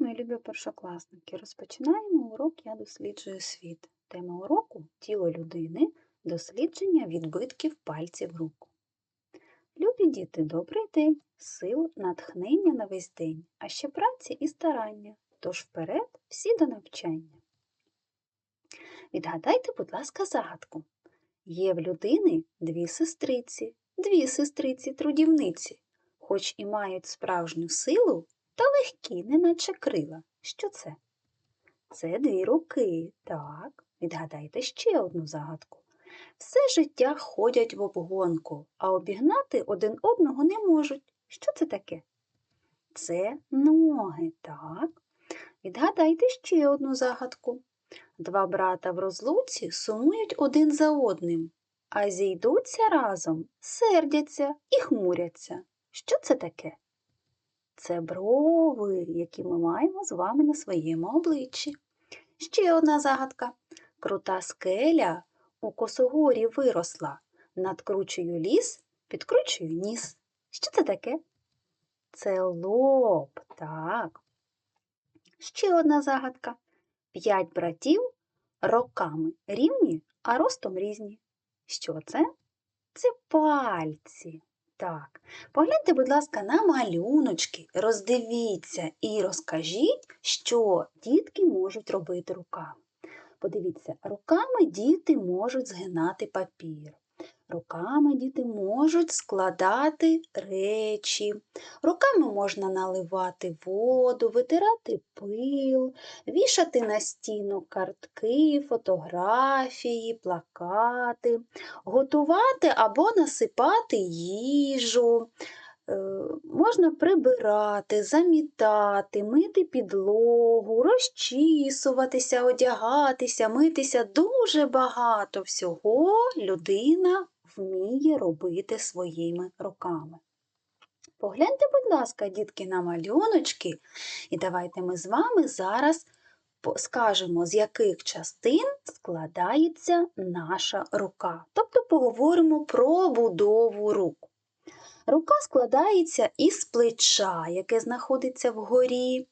мої любі першокласники! Розпочинаємо урок Я досліджую світ. Тема уроку тіло людини, дослідження відбитків пальців рук. Любі діти, добрий день, сил, натхнення на весь день, а ще праці і старання. Тож вперед всі до навчання. Відгадайте, будь ласка, загадку. Є в людини дві сестриці, дві сестриці трудівниці, хоч і мають справжню силу, та легкі, неначе крила. Що це? Це дві руки. Так, відгадайте ще одну загадку. Все життя ходять в обгонку, а обігнати один одного не можуть. Що це таке? Це ноги, так. Відгадайте ще одну загадку. Два брата в розлуці сумують один за одним, а зійдуться разом, сердяться і хмуряться. Що це таке? Це брови, які ми маємо з вами на своєму обличчі. Ще одна загадка. Крута скеля у косогорі виросла. Надкручую ліс, підкручую ніс. Що це таке? Це лоб, так. Ще одна загадка. П'ять братів роками рівні, а ростом різні. Що це? Це пальці. Так, погляньте, будь ласка, на малюночки, роздивіться і розкажіть, що дітки можуть робити руками. Подивіться, руками діти можуть згинати папір. Руками діти можуть складати речі, руками можна наливати воду, витирати пил, вішати на стіну картки, фотографії, плакати, готувати або насипати їжу. Е, можна прибирати, замітати, мити підлогу, розчісуватися, одягатися, митися дуже багато всього людина вміє робити своїми руками. Погляньте, будь ласка, дітки, на малюночки, і давайте ми з вами зараз скажемо, з яких частин складається наша рука. Тобто поговоримо про будову рук. Рука складається із плеча, яке знаходиться вгорі,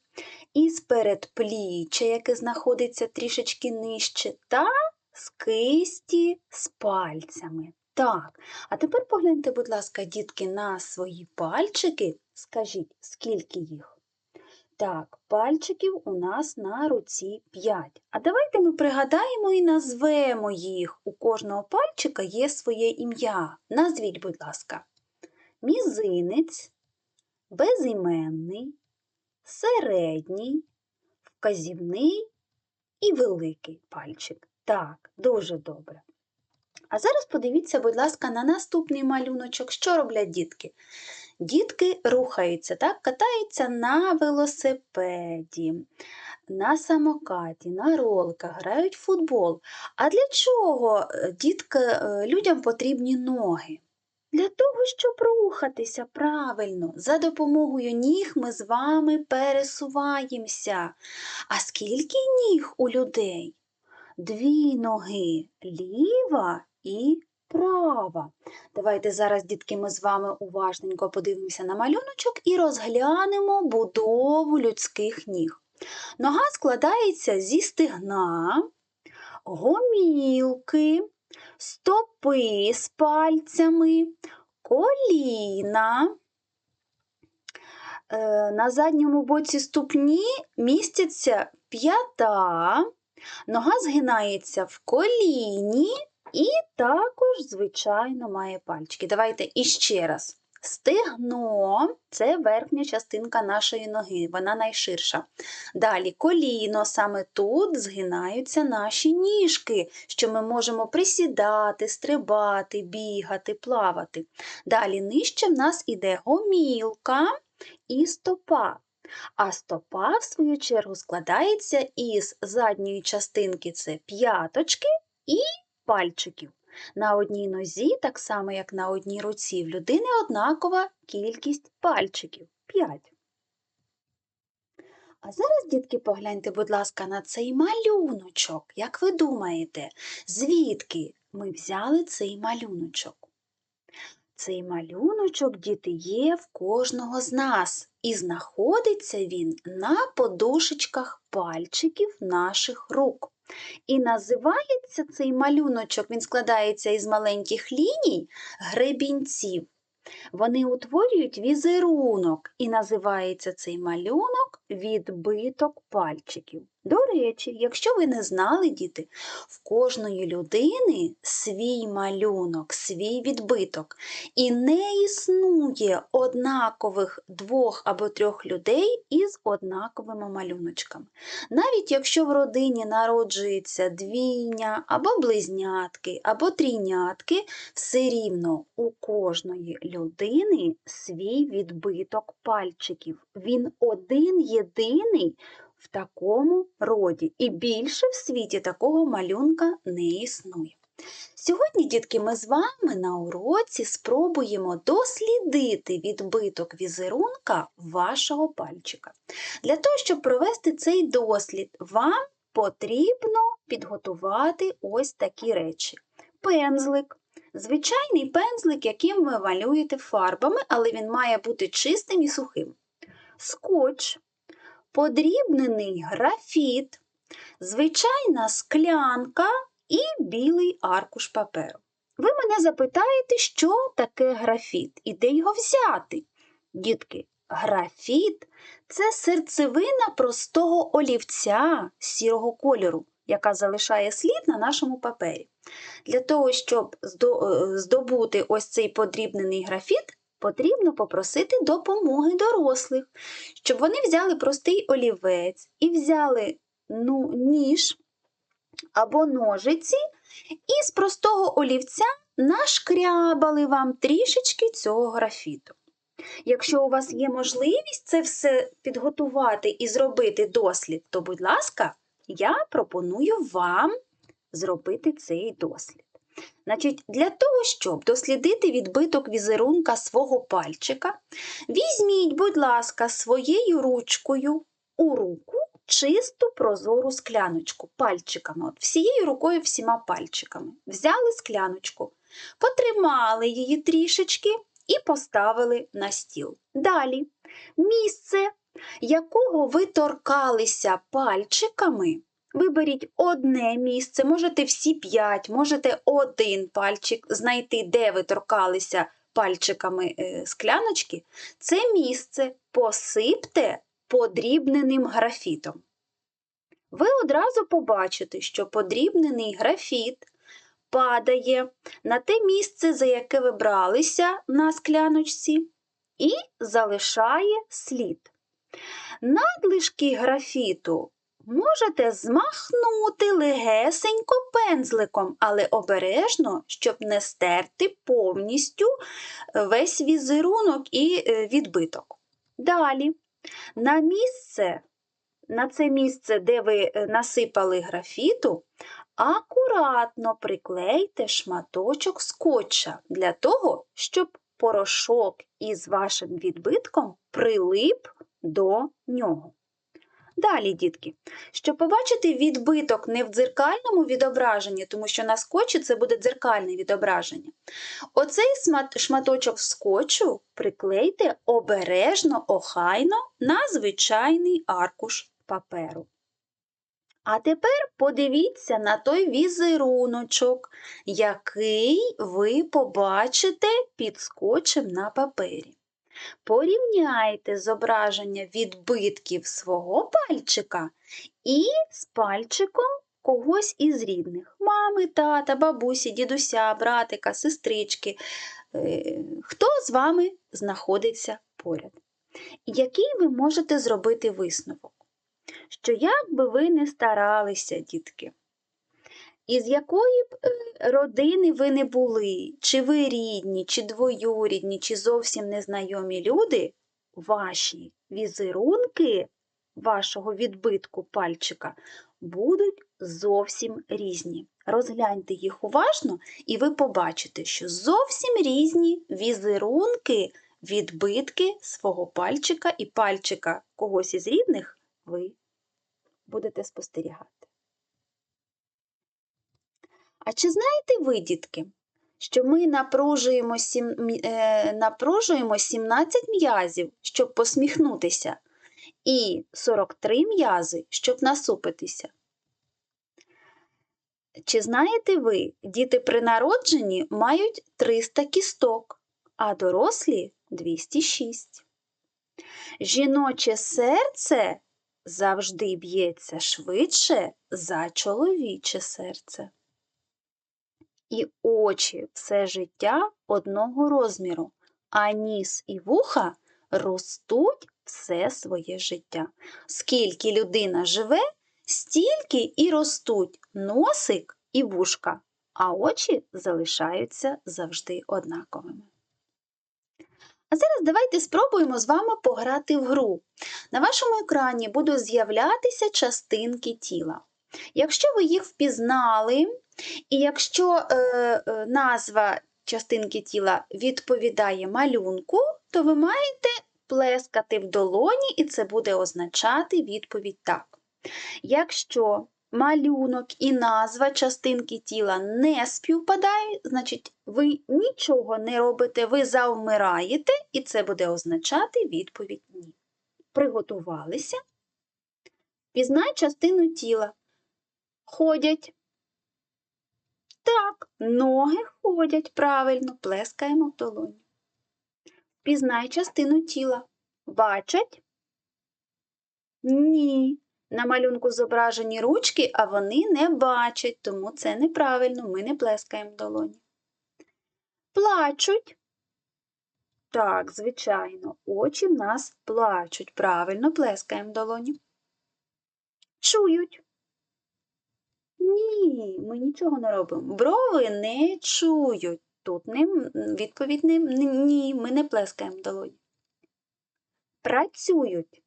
із передпліччя, яке знаходиться трішечки нижче, та з кисті з пальцями. Так, а тепер погляньте, будь ласка, дітки, на свої пальчики. Скажіть, скільки їх? Так, пальчиків у нас на руці 5. А давайте ми пригадаємо і назвемо їх. У кожного пальчика є своє ім'я. Назвіть, будь ласка мізинець, безіменний, середній, вказівний і великий пальчик. Так, дуже добре. А зараз подивіться, будь ласка, на наступний малюночок, що роблять дітки. Дітки рухаються, так, катаються на велосипеді, на самокаті, на роликах, грають в футбол. А для чого е, дітки, е, людям потрібні ноги? Для того, щоб рухатися правильно, за допомогою ніг ми з вами пересуваємося. А скільки ніг у людей? Дві ноги ліва і права. Давайте зараз, дітки, ми з вами уважненько подивимося на малюночок і розглянемо будову людських ніг. Нога складається зі стегна, гомілки стопи з пальцями, коліна. Е, на задньому боці ступні міститься п'ята, нога згинається в коліні і також, звичайно, має пальчики. Давайте іще раз. Стегно це верхня частинка нашої ноги, вона найширша. Далі коліно, саме тут згинаються наші ніжки, що ми можемо присідати, стрибати, бігати, плавати. Далі нижче в нас іде гомілка і стопа. А стопа, в свою чергу, складається із задньої частинки це п'яточки і пальчиків. На одній нозі, так само як на одній руці, в людини однакова кількість пальчиків 5. А зараз, дітки, погляньте, будь ласка, на цей малюночок. Як ви думаєте, звідки ми взяли цей малюночок? Цей малюночок, діти, є в кожного з нас, і знаходиться він на подушечках пальчиків наших рук. І називається цей малюночок, він складається із маленьких ліній гребінців. Вони утворюють візерунок, і називається цей малюнок відбиток пальчиків. До речі, якщо ви не знали, діти, в кожної людини свій малюнок, свій відбиток, і не існує однакових двох або трьох людей із однаковими малюночками. Навіть якщо в родині народжується двійня або близнятки, або трійнятки, все рівно у кожної людини свій відбиток пальчиків. Він один єдиний в такому роді, і більше в світі такого малюнка не існує. Сьогодні, дітки, ми з вами на уроці спробуємо дослідити відбиток візерунка вашого пальчика. Для того, щоб провести цей дослід, вам потрібно підготувати ось такі речі. Пензлик. Звичайний пензлик, яким ви малюєте фарбами, але він має бути чистим і сухим. Скотч, подрібнений графіт, звичайна склянка і білий аркуш паперу. Ви мене запитаєте, що таке графіт і де його взяти? Дітки, графіт це серцевина простого олівця сірого кольору, яка залишає слід на нашому папері. Для того, щоб здобути ось цей подрібнений графіт, потрібно попросити допомоги дорослих, щоб вони взяли простий олівець і взяли ну, ніж або ножиці, і з простого олівця нашкрябали вам трішечки цього графіту. Якщо у вас є можливість це все підготувати і зробити дослід, то, будь ласка, я пропоную вам зробити цей дослід. Значить, Для того, щоб дослідити відбиток візерунка свого пальчика, візьміть, будь ласка, своєю ручкою у руку чисту прозору скляночку пальчиками, от всією рукою всіма пальчиками. Взяли скляночку, потримали її трішечки і поставили на стіл. Далі місце, якого ви торкалися пальчиками, Виберіть одне місце, можете всі п'ять, можете один пальчик знайти, де ви торкалися пальчиками е, скляночки. Це місце посипте подрібненим графітом. Ви одразу побачите, що подрібнений графіт падає на те місце, за яке ви бралися на скляночці, і залишає слід. Надлишки графіту можете змахнути легесенько пензликом, але обережно, щоб не стерти повністю весь візерунок і е, відбиток. Далі, на місце, на це місце, де ви е, насипали графіту, акуратно приклейте шматочок скотча для того, щоб порошок із вашим відбитком прилип до нього. Далі, дітки, щоб побачити відбиток не в дзеркальному відображенні, тому що на скотчі це буде дзеркальне відображення. Оцей шматочок скотчу приклейте обережно, охайно на звичайний аркуш паперу. А тепер подивіться на той візеруночок, який ви побачите під скотчем на папері. Порівняйте зображення відбитків свого пальчика і з пальчиком когось із рідних мами, тата, бабусі, дідуся, братика, сестрички. Е, хто з вами знаходиться поряд? Який ви можете зробити висновок? Що як би ви не старалися, дітки, із якої б е, родини ви не були, чи ви рідні, чи двоюрідні, чи зовсім незнайомі люди, ваші візерунки вашого відбитку пальчика будуть зовсім різні. Розгляньте їх уважно, і ви побачите, що зовсім різні візерунки, відбитки свого пальчика і пальчика когось із рідних ви будете спостерігати. А чи знаєте ви, дітки, що ми напружуємо, сім, е, напружуємо 17 м'язів, щоб посміхнутися, і 43 м'язи, щоб насупитися. Чи знаєте ви, діти при народженні мають 300 кісток, а дорослі 206. Жіноче серце завжди б'ється швидше за чоловіче серце. І очі все життя одного розміру, а ніс і вуха ростуть все своє життя. Скільки людина живе, стільки і ростуть носик і вушка, а очі залишаються завжди однаковими. А зараз давайте спробуємо з вами пограти в гру. На вашому екрані будуть з'являтися частинки тіла. Якщо ви їх впізнали, і якщо е, е, назва частинки тіла відповідає малюнку, то ви маєте плескати в долоні, і це буде означати відповідь так. Якщо малюнок і назва частинки тіла не співпадають, значить ви нічого не робите, ви завмираєте, і це буде означати відповідь ні. Приготувалися. Пізнай частину тіла. Ходять. Так, ноги ходять правильно, плескаємо в долоні. Пізнай частину тіла. Бачать? Ні. На малюнку зображені ручки, а вони не бачать, тому це неправильно, ми не плескаємо в долоні. Плачуть. Так, звичайно, очі в нас плачуть. Правильно плескаємо в долоні. Чують. Ні, ми нічого не робимо. Брови не чують. Тут не, м- відповідь ні, ми не плескаємо в долоні. Працюють.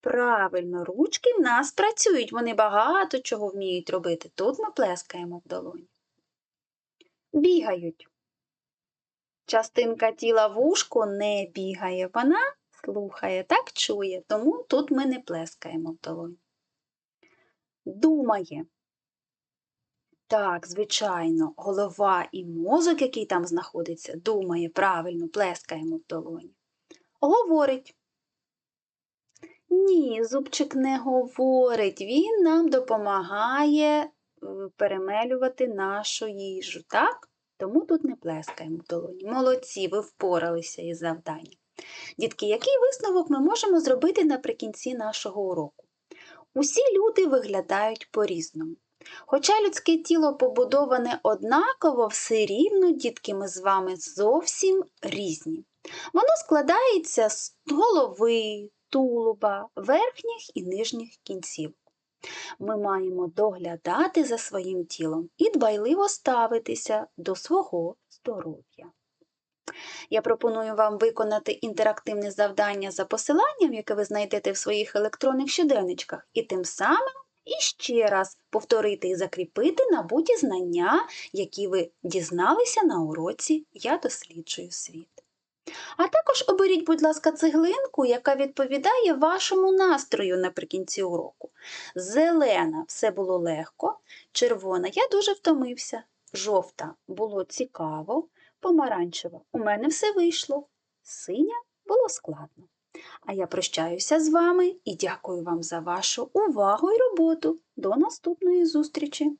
Правильно, ручки в нас працюють, вони багато чого вміють робити. Тут ми плескаємо в долоні. Бігають. Частинка тіла вушко не бігає, вона слухає, так чує, тому тут ми не плескаємо в долоні. Думає. Так, звичайно, голова і мозок, який там знаходиться, думає правильно, плескаємо в долоні. Говорить. Ні, зубчик не говорить. Він нам допомагає е, перемелювати нашу їжу, так? Тому тут не плескаємо в долоні. Молодці, ви впоралися із завданням. Дітки, який висновок ми можемо зробити наприкінці нашого уроку? Усі люди виглядають по-різному. Хоча людське тіло побудоване однаково, все рівно, дітки, ми з вами зовсім різні. Воно складається з голови, тулуба, верхніх і нижніх кінців. Ми маємо доглядати за своїм тілом і дбайливо ставитися до свого здоров'я. Я пропоную вам виконати інтерактивне завдання за посиланням, яке ви знайдете в своїх електронних щоденничках, і тим самим іще раз повторити і закріпити набуті знання, які ви дізналися на уроці Я досліджую світ. А також оберіть, будь ласка, цеглинку, яка відповідає вашому настрою наприкінці уроку. Зелена все було легко, червона я дуже втомився, жовта було цікаво, помаранчева у мене все вийшло, синя було складно. А я прощаюся з вами і дякую вам за вашу увагу і роботу. До наступної зустрічі!